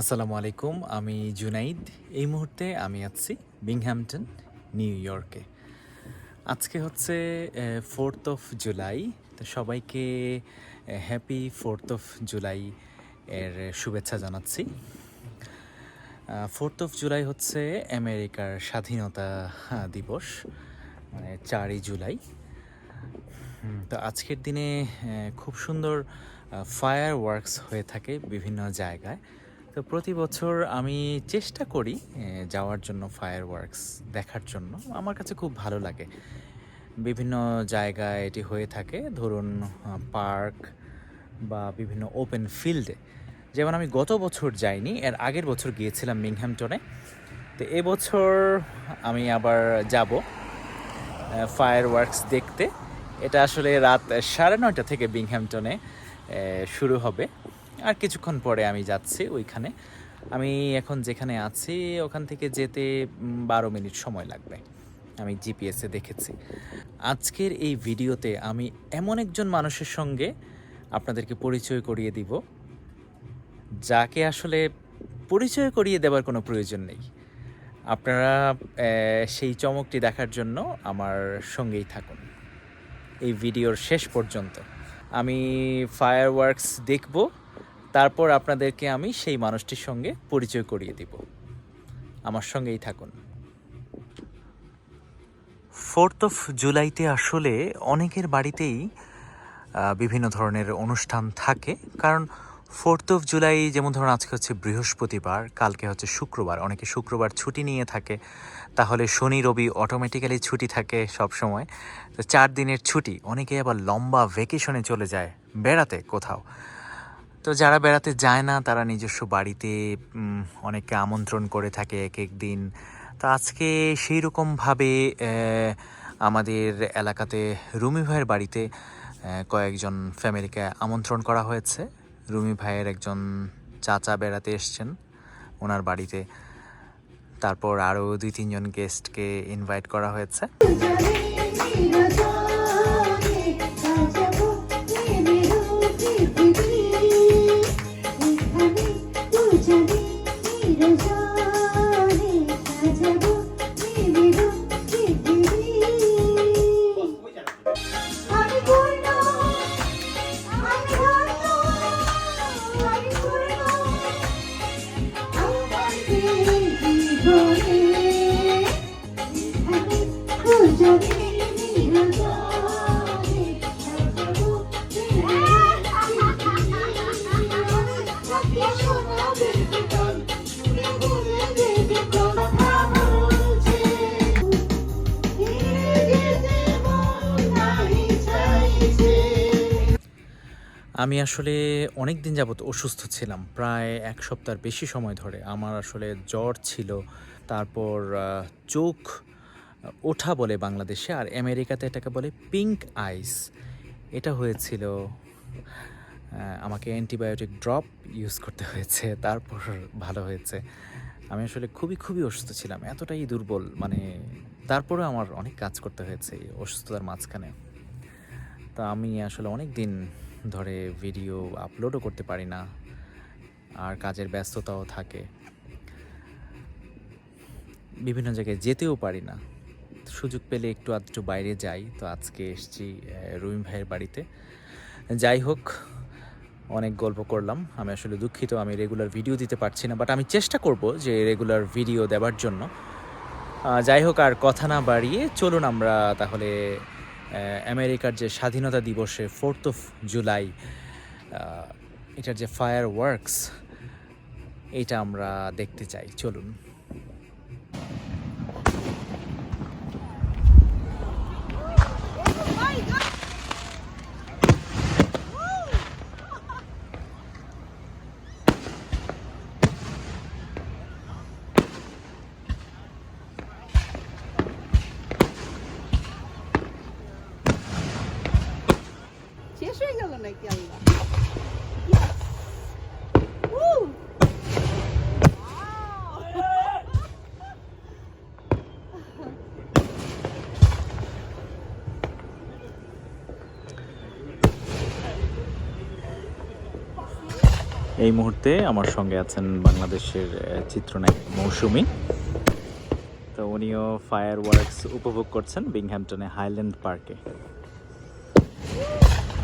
আসসালামু আলাইকুম, আমি জুনাইদ। এই মুহূর্তে আমি আছি বিংহ্যামটন নিউ ইয়র্কে আজকে হচ্ছে ফোর্থ অফ জুলাই তো সবাইকে হ্যাপি ফোর্থ অফ জুলাই এর শুভেচ্ছা জানাচ্ছি। ফোর্থ অফ জুলাই হচ্ছে আমেরিকার স্বাধীনতা দিবস মানে চারই জুলাই। তো আজকের দিনে খুব সুন্দর ফায়ার ওয়ার্কস হয়ে থাকে বিভিন্ন জায়গায়। তো প্রতি বছর আমি চেষ্টা করি যাওয়ার জন্য ফায়ার ওয়ার্কস দেখার জন্য। আমার কাছে খুব ভালো লাগে। বিভিন্ন জায়গায় এটি হয়ে থাকে। ধরুন পার্ক বা বিভিন্ন ওপেন ফিল্ডে যেমন আমি গত বছর যাইনি, এর আগের বছর গিয়েছিলাম মিংহ্যামটনে। তো এবছর আমি আবার যাব ফায়ার ওয়ার্কস দেখতে। এটা আসলে রাত সাড়ে নয়টা থেকে বিংহ্যামটনে শুরু হবে। আর কিছুক্ষণ পরে আমি যাচ্ছি ওইখানে। আমি এখন যেখানে আছি, ওখান থেকে যেতে বারো মিনিট সময় লাগবে। আমি জিপিএসে দেখেছি। আজকের এই ভিডিওতে আমি এমন একজন মানুষের সঙ্গে আপনাদেরকে পরিচয় করিয়ে দিব, যাকে আসলে পরিচয় করিয়ে দেওয়ার কোনো প্রয়োজন নেই। আপনারা সেই চমকটি দেখার জন্য আমার সঙ্গেই থাকুন। এই ভিডিওর শেষ পর্যন্ত। আমি ফায়ার ওয়ার্কস দেখব তারপর আপনাদেরকে আমি সেই মানুষটির সঙ্গে পরিচয় করিয়ে দিব। আমার সঙ্গেই থাকুন। ফোর্থ অফ জুলাইতে আসলে অনেকের বাড়িতেই বিভিন্ন ধরনের অনুষ্ঠান থাকে। কারণ ফোর্থ অফ জুলাই যেমন ধরুন আজকে হচ্ছে বৃহস্পতিবার, কালকে হচ্ছে শুক্রবার। অনেকে শুক্রবার ছুটি নিয়ে থাকে, তাহলে শনি, রবি অটোমেটিক্যালি ছুটি থাকে সব সময় তো চার দিনের ছুটি, অনেকে আবার লম্বা ভেকেশনে চলে যায় বেড়াতে কোথাও। তো যারা বেড়াতে যায় না, তারা নিজস্ব বাড়িতে অনেককে আমন্ত্রণ করে থাকে এক এক দিন। তো আজকে সেই রকমভাবে আমাদের এলাকাতে রুমি ভাইয়ের বাড়িতে কয়েকজন ফ্যামিলিকে আমন্ত্রণ করা হয়েছে। রুমি ভাইয়ের একজন চাচা বেড়াতে এসছেন ওনার বাড়িতে। তারপর আরও দুই তিনজন গেস্টকে ইনভাইট করা হয়েছে। আমি আসলে অনেক দিন যাবত অসুস্থ ছিলাম। প্রায় এক সপ্তাহের বেশি সময় ধরে। আমার আসলে জ্বর ছিল, তারপর চোখ, ওঠা বলে বাংলাদেশে, আর আমেরিকাতে এটাকে বলে পিঙ্ক আইস এটা হয়েছিল আমাকে অ্যান্টিবায়োটিক ড্রপ ইউজ করতে হয়েছে, তারপর ভালো হয়েছে। আমি আসলে খুবই খুবই অসুস্থ ছিলাম। এতটাই দুর্বল মানে তারপরেও আমার অনেক কাজ করতে হয়েছে অসুস্থতার মাঝখানে। তা আমি আসলে অনেক দিন ধরে ভিডিও আপলোডও করতে পারি না। আর কাজের ব্যস্ততাও থাকে। বিভিন্ন জায়গায় যেতেও পারি না। সুযোগ পেলে একটু আধটু বাইরে যাই। তো আজকে এসেছি রুমি ভাইয়ের বাড়িতে। যাই হোক, অনেক গল্প করলাম। আমি আসলে দুঃখিত, আমি রেগুলার ভিডিও দিতে পারছি না। বাট আমি চেষ্টা করব যে রেগুলার ভিডিও দেওয়ার জন্য। যাই হোক, আর কথা না বাড়িয়ে চলুন আমরা তাহলে আমেরিকার যে স্বাধীনতা দিবসে ফোর্থ অফ জুলাই এটার যে ফায়ার ওয়ার্কস এটা আমরা দেখতে চাই। চলুন। এই মুহূর্তে আমার সঙ্গে আছেন বাংলাদেশের চিত্রনায়ক মৌসুমি। তো উনিও ফায়ার ওয়ার্কস উপভোগ করছেন বিংহ্যামটনে হাইল্যান্ড পার্কে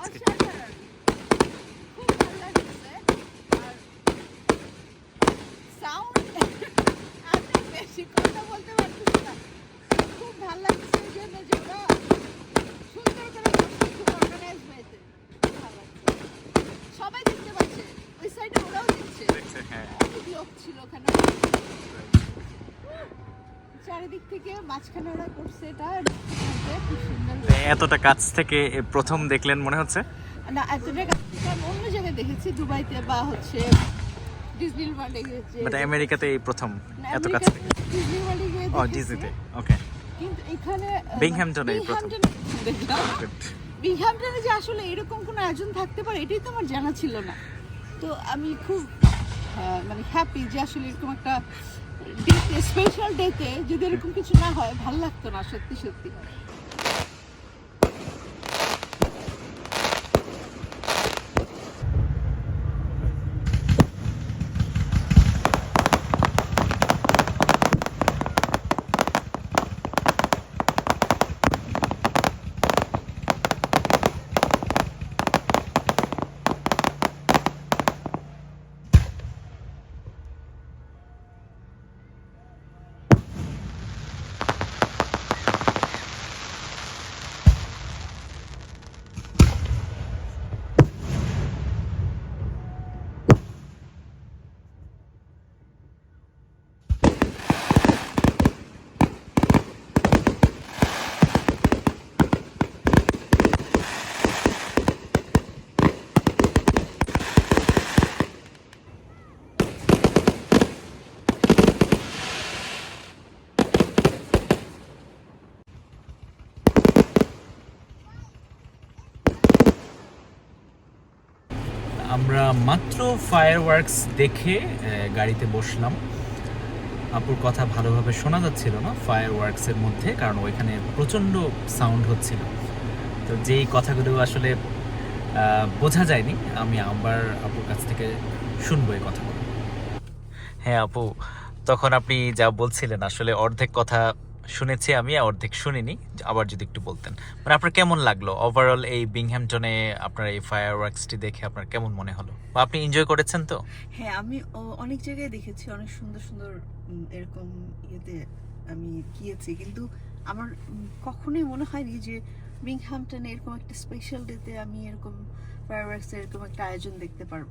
হয়েছে। খুব ভালো লাগছে। সবাই দেখতে পাচ্ছে ওই সাইডে ওরাও দেখছে লোক ছিল ওখানে চারিদিক থেকে মাঝখানে ওরা করছে এটা এতটা কাছ থেকে প্রথম দেখলেন মনে হচ্ছে? না এতটা কাছ থেকে আমি অন্য জায়গায় দেখেছি দুবাইতে বা হচ্ছে ডিজনি ওয়ার্ল্ডে গিয়েছে বাট আমেরিকাতে এই প্রথম এত কাছ থেকে। ডিজনি ওয়ার্ল্ডে গিয়ে ও ডিজনিতে ওকে কিন্তু এখানে এই প্রথম। দেখলাম। বিংহ্যামটনে যে আসলে এরকম কোনো আয়োজন থাকতে পারে এটাই তো আমার জানা ছিল না। তো আমি খুব মানে হ্যাপি যে আসলে এরকম একটা স্পেশাল ডেতে যদি এরকম কিছু না হয় ভালো লাগতো না সত্যি সত্যি। আমরা মাত্র ফায়ার ওয়ার্কস দেখে গাড়িতে বসলাম। আপুর কথা ভালোভাবে শোনা যাচ্ছিল না ফায়ার ওয়ার্কসের মধ্যে, কারণ ওইখানে প্রচণ্ড সাউন্ড হচ্ছিল। তো যেই কথাগুলো আসলে বোঝা যায়নি, আমি আবার আপুর কাছ থেকে শুনব এই কথাগুলো। হ্যাঁ আপু, তখন আপনি যা বলছিলেন, আসলে অর্ধেক কথা শুনেছি আমি অর্ধেক শুনিনি, আবার যদি একটু বলতেন। মানে আপনার কেমন লাগল? ওভারঅল এই বিংহ্যামটনে আপনার এই ফায়ার ওয়ার্কসটি দেখে আপনার কেমন মনে হলো? বা আপনি এনজয় করেছেন তো? হ্যাঁ আমি অনেক জায়গায় দেখেছি, অনেক সুন্দর সুন্দর এরকম ইয়েতে আমি গিয়েছি। কিন্তু আমার কখনোই মনে হয়নি যে বিংহ্যামটনে এরকম একটা স্পেশাল ডেতে আমি এরকম ফায়ারওয়ার্কস এরকম একটা আয়োজন দেখতে পারব।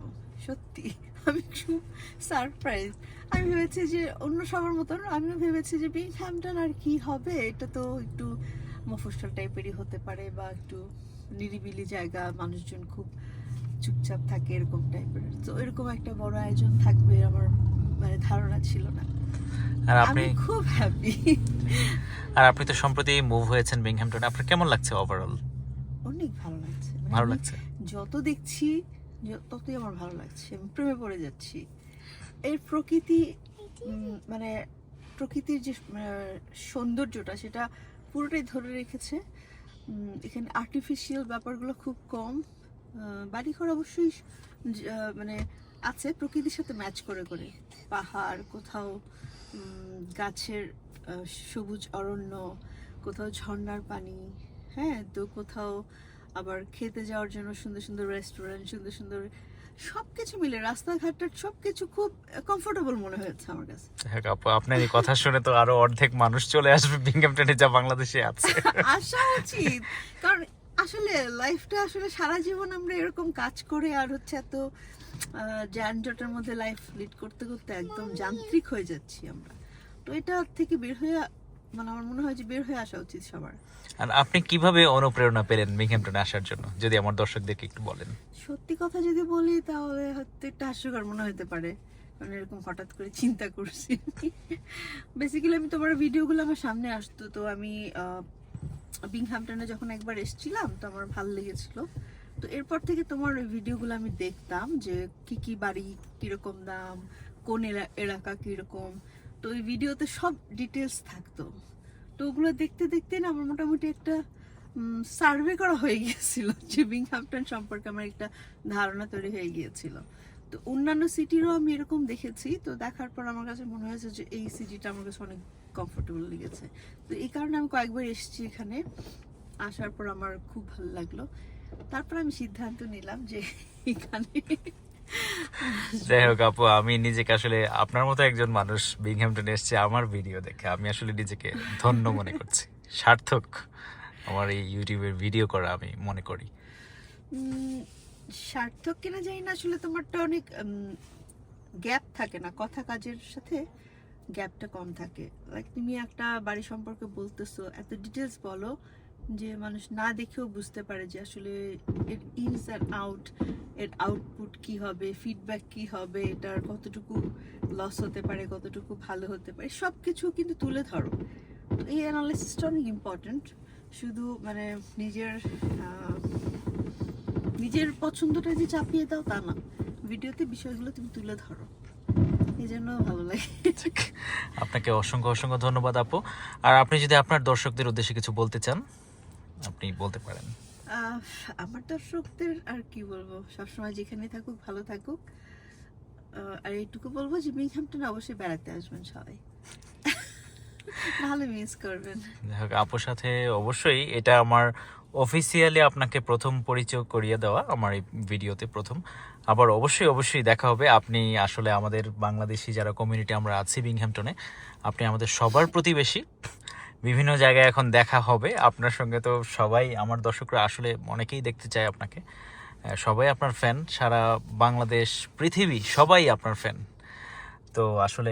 সত্যি। আমি খুব সারপ্রাইজ আমি ভেবেছি যে অন্য সবার মতন আমিও ভেবেছি যে বিংহ্যামটন আর কি হবে এটা তো একটু মফস্বল টাইপেরই হতে পারে বা একটু নিরিবিলি জায়গা মানুষজন খুব চুপচাপ থাকে এরকম টাইপের তো এরকম একটা বড় আয়োজন থাকবে আমার মানে ধারণা ছিল না। আর আপনি আমি খুব হ্যাপি আর আপনি তো সম্প্রতি মুভ হয়েছেন বিংহ্যামটনে আপনার কেমন লাগছে ওভারঅল অনেক ভালো লাগছে। মানে ভালো লাগছে। যত দেখছি ততই আমার ভালো লাগছে। আমি প্রেমে পড়ে যাচ্ছি। এর প্রকৃতি মানে প্রকৃতির যে সৌন্দর্যটা সেটা পুরোটাই ধরে রেখেছে। এখানে আর্টিফিশিয়াল ব্যাপারগুলো খুব কম। বাড়িঘর অবশ্যই মানে আছে প্রকৃতির সাথে ম্যাচ করে করে। পাহাড় কোথাও গাছের সবুজ অরণ্য কোথাও ঝর্ণার পানি হ্যাঁ তো কোথাও আবার খেতে যাওয়ার জন্য সুন্দর সুন্দর রেস্টুরেন্ট সুন্দর সুন্দর সবকিছু মিলে রাস্তাঘাটের সবকিছু খুব কমফোর্টেবল মনে হয়েছে আমার কাছে। হ্যাঁ আপু আপনার এই কথা শুনে তো আরও অর্ধেক মানুষ চলে আসবে বিংহামটনে যা বাংলাদেশে আছে। আশা উচিত। কারণ আসলে লাইফটা আসলে সারা জীবন আমরা এরকম কাজ করে আর হচ্ছে এত যানজটের মধ্যে লাইফ লিড করতে করতে একদম যান্ত্রিক হয়ে যাচ্ছি আমরা। তো এটা থেকে বের হয়ে মানে আমার মনে হয় যে বের হয়ে আসা উচিত সবার। আর আপনি কীভাবে অনুপ্রেরণা পেলেন বিংহামটনে আসার জন্য? যদি আমার দর্শকদেরকে একটু বলেন। সত্যি কথা যদি বলি তাহলে হয়তো একটু হাস্যকর মনে হতে পারে। কারণ এরকম হঠাৎ করে চিন্তা করছি। বেসিক্যালি আমি তোমার ভিডিওগুলো আমার সামনে আসতো তো আমি বিংহামটনে যখন একবার এসেছিলাম তো আমার ভালো লেগেছিল। তো এরপর থেকে তোমার ওই ভিডিওগুলো আমি দেখতাম যে কি কি বাড়ি কীরকম দাম কোন এলা- এলাকা কীরকম তো ওই ভিডিওতে সব ডিটেলস থাকতো। তো ওগুলো দেখতে দেখতে না আমার মোটামুটি একটা সার্ভে করা হয়ে গিয়েছিল যে বিংহামটন সম্পর্কে আমার একটা ধারণা তৈরি হয়ে গিয়েছিল। তো অন্যান্য সিটিরও আমি এরকম দেখেছি। তো দেখার পর আমার কাছে মনে হয়েছে যে এই সিটিটা আমার কাছে অনেক কমফোর্টেবল লেগেছে। তো এই কারণে আমি কয়েকবার এসেছি এখানে। আসার পর আমার খুব ভালো লাগল। তারপর আমি সিদ্ধান্ত নিলাম যে এখানে যাই হোক আপু, আমি নিজেকে আসলে আপনার মতো একজন মানুষ বিংহামটনে এসছে আমার ভিডিও দেখে। আমি আসলে নিজেকে ধন্য মনে করছি। সার্থক আমার এই ইউটিউবের ভিডিও করা আমি মনে করি। সার্থক কিনা জানি না, আসলে তোমারটা অনেক গ্যাপ থাকে না, কথা কাজের সাথে গ্যাপটা কম থাকে। লাইক তুমি একটা বাড়ি সম্পর্কে বলতেছো, এত ডিটেলস বলো যে মানুষ না দেখেও বুঝতে পারে যে আসলে এর ইনস অ্যান্ড আউট এর আউটপুট কি হবে ফিডব্যাক কি হবে, এটার কতটুকু লস হতে পারে, কতটুকু ভালো হতে পারে সব কিছু কিন্তু তুলে ধরো। তো এই অ্যানালিসিসটা অনেক ইম্পর্ট্যান্ট শুধু মানে নিজের নিজের পছন্দটা যে চাপিয়ে দাও তা না, ভিডিওতে বিষয়গুলো তুমি তুলে ধরো। ভালো লাগে। আপনাকে অসংখ্য অসংখ্য ধন্যবাদ আপু। আর আপনি যদি আপনার দর্শকদের উদ্দেশ্যে কিছু বলতে চান? আপনি বলতে পারেন। আমার দর্শকদের আর কি বলব? সবসময় যেখানে থাকুক ভালো থাকুক। আর এইটুকু বলব যে মিংহামটনে অবশ্যই বেড়াতে আসবেন সবাই। ভালো মিস করবেন। আপুর সাথে অবশ্যই এটা আমার অফিসিয়ালি আপনাকে প্রথম পরিচয় করিয়ে দেওয়া আমার এই ভিডিওতে প্রথম। আবার অবশ্যই অবশ্যই দেখা হবে। আপনি আসলে আমাদের বাংলাদেশি যারা কমিউনিটি আমরা আছি বিংহ্যামটনে আপনি আমাদের সবার প্রতিবেশী। বিভিন্ন জায়গায় এখন দেখা হবে। আপনার সঙ্গে তো সবাই আমার দর্শকরা আসলে অনেকেই দেখতে চায় আপনাকে। সবাই আপনার ফ্যান সারা বাংলাদেশ পৃথিবী সবাই আপনার ফ্যান তো আসলে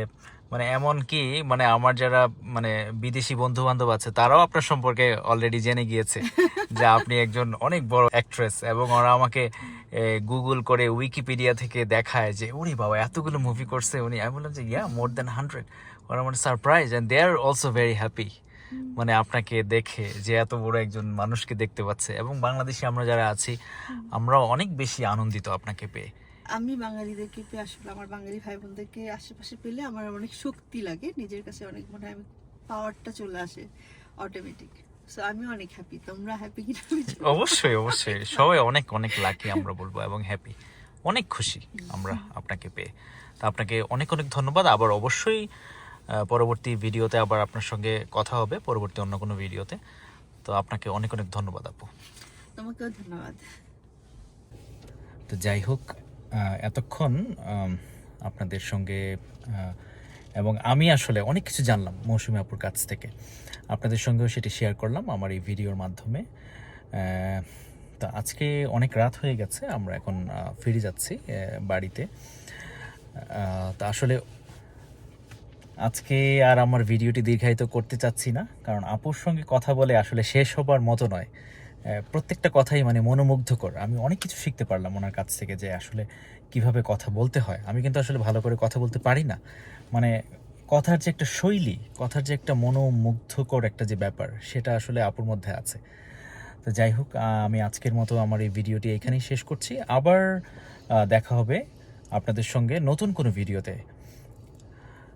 মানে এমন কি মানে আমার যারা মানে বিদেশি বন্ধু বান্ধব আছে তারাও আপনার সম্পর্কে অলরেডি জেনে গিয়েছে যে আপনি একজন অনেক বড় অ্যাক্ট্রেস এবং ওরা আমাকে গুগল করে উইকিপিডিয়া থেকে দেখায় যে ওরে বাবা এতগুলো মুভি করছে উনি। আমি বললাম যে ইয়া মোর দেন হান্ড্রেড ওরা মানে surprise and they are also very happy মানে আপনাকে দেখে যে এত বড় একজন মানুষকে দেখতে পাচ্ছে। এবং বাংলাদেশি আমরা যারা আছি আমরা অনেক বেশি আনন্দিত আপনাকে পেয়ে। আমি বাঙালিদেরকে পেয়ে আসলে আমার বাঙালি ভাই বোনদেরকে আশেপাশে পেলে আমার অনেক শক্তি লাগে নিজের কাছে অনেক মনে হয় পাওয়ারটা চলে আসে অটোমেটিক সো আমি অনেক হ্যাপি তোমরা হ্যাপি কিনা। অবশ্যই অবশ্যই। সবাই অনেক অনেক লাকি আমরা বলব এবং হ্যাপি অনেক খুশি আমরা আপনাকে পেয়ে। তা আপনাকে অনেক অনেক ধন্যবাদ। আবার অবশ্যই পরবর্তী ভিডিওতে আবার আপনার সঙ্গে কথা হবে পরবর্তী অন্য কোনো ভিডিওতে। তো আপনাকে অনেক অনেক ধন্যবাদ আপু। তোমাকেও ধন্যবাদ। তো যাই হোক এতক্ষণ আপনাদের সঙ্গে এবং আমি আসলে অনেক কিছু জানলাম মৌসুমী আপুর কাছ থেকে। আপনাদের সঙ্গেও সেটি শেয়ার করলাম আমার এই ভিডিওর মাধ্যমে। তো আজকে অনেক রাত হয়ে গেছে আমরা এখন ফিরে যাচ্ছি বাড়িতে। তা আসলে আজকে আর আমার ভিডিওটি দীর্ঘায়িত করতে চাচ্ছি না, কারণ আপুর সঙ্গে কথা বলে আসলে শেষ হবার মতো নয়। প্রত্যেকটা কথাই মানে মনোমুগ্ধকর। আমি অনেক কিছু শিখতে পারলাম ওনার কাছ থেকে যে আসলে কীভাবে কথা বলতে হয়। আমি কিন্তু আসলে ভালো করে কথা বলতে পারি না। মানে কথার যে একটা শৈলী, কথার যে একটা মনোমুগ্ধকর একটা যে ব্যাপার, সেটা আসলে আপুর মধ্যে আছে। তো যাই হোক আমি আজকের মতো আমার এই ভিডিওটি এখানেই শেষ করছি। আবার দেখা হবে আপনাদের সঙ্গে নতুন কোনো ভিডিওতে।